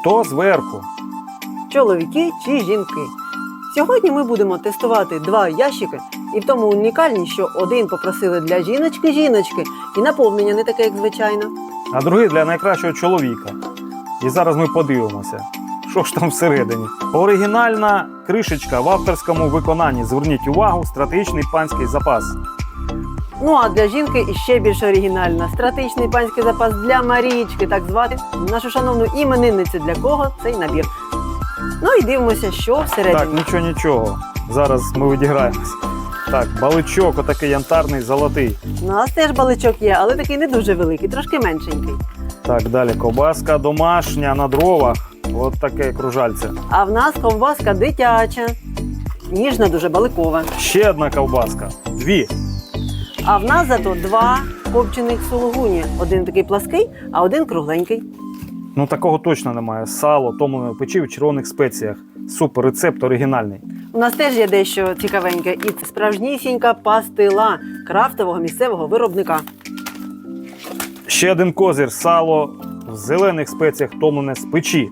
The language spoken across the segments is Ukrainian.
Хто зверху? чоловіки чи жінки. Сьогодні ми будемо тестувати два ящики, і в тому унікальність, що один попросили для жіночки жіночки, і наповнення не таке, як звичайно. А другий для найкращого чоловіка. І зараз ми подивимося, що ж там всередині. Оригінальна кришечка в авторському виконанні. Зверніть увагу, стратегічний панський запас. Ну а для жінки іще більш оригінальна. Стратегічний панський запас для Марічки, так звати нашу шановну іменинницю, для кого цей набір. Ну і дивимося, що всередині. Так, нічого, нічого. Зараз ми відіграємось. Так, баличок, отакий янтарний, золотий. У нас теж баличок є, але такий не дуже великий, трошки меншенький. Так, далі ковбаска домашня на дровах. От таке кружальце. А в нас ковбаска дитяча, ніжна, дуже баликова. Ще одна ковбаска. Дві. А в нас зато два копчених сулугуні. Один такий плаский, а один кругленький. Ну такого точно немає. Сало, томлене в печі в червоних спеціях. Супер, рецепт оригінальний. У нас теж є дещо цікавеньке, і це справжнісінька пастила крафтового місцевого виробника. Ще один козир сало в зелених спеціях томлене з печі.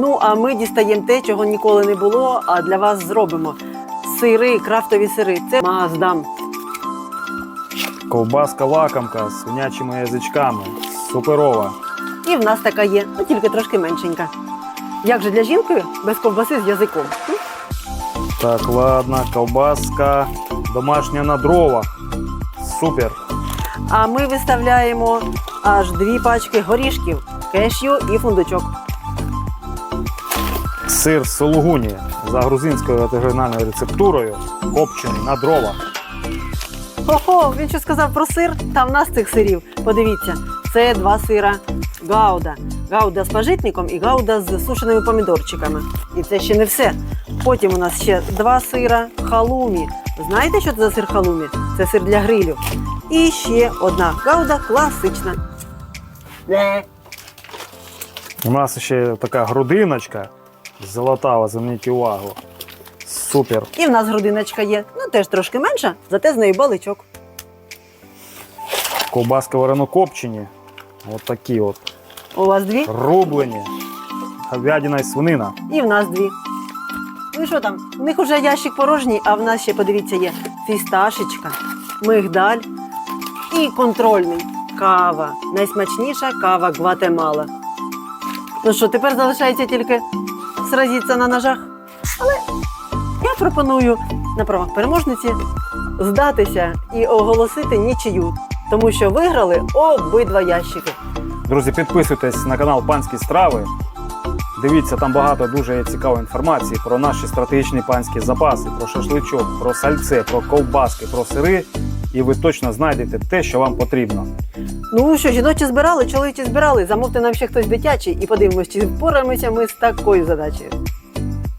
Ну а ми дістаємо те, чого ніколи не було, а для вас зробимо. Сири, крафтові сири. Це маздам. Ковбаска лакомка з свинячими язичками. Суперова. І в нас така є, ну тільки трошки меншенька. Як же для жінки без ковбаси з язиком? М? Так, ладно, ковбаска домашня на дровах. Супер. А ми виставляємо аж дві пачки горішків, кешю і фундучок. Сир з сулугуні за грузинською оригінальною рецептурою. Копчений на дровах. Хо-хо, він що сказав про сир? Та в нас цих сирів. Подивіться, це два сира гауда. Гауда з пажитником і гауда з сушеними помідорчиками. І це ще не все. Потім у нас ще два сира халумі. Знаєте, що це за сир халумі? Це сир для грилю. І ще одна гауда класична. У нас ще така грудиночка золотава, зверніть увагу. Супер. І в нас грудиночка є. Ну теж трошки менша, зате з нею баличок. Ковбаска варено копчені. От такі от. У вас дві, Рублені. Говядина і свинина. і в нас дві. Ну і що там? У них уже ящик порожній, а в нас ще, подивіться, є фісташечка, мигдаль і контрольний кава. Найсмачніша кава Гватемала. Ну що, тепер залишається тільки сразитися на ножах. Але я пропоную на правах переможниці здатися і оголосити нічию, тому що виграли обидва ящики. Друзі, підписуйтесь на канал Панські страви. Дивіться, там багато дуже цікавої інформації про наші стратегічні панські запаси, про шашличок, про сальце, про ковбаски, про сири. І ви точно знайдете те, що вам потрібно. Ну що, жіночі збирали, чоловічі збирали. Замовте нам ще хтось дитячий і подивимось, чи впораємося ми з такою задачею.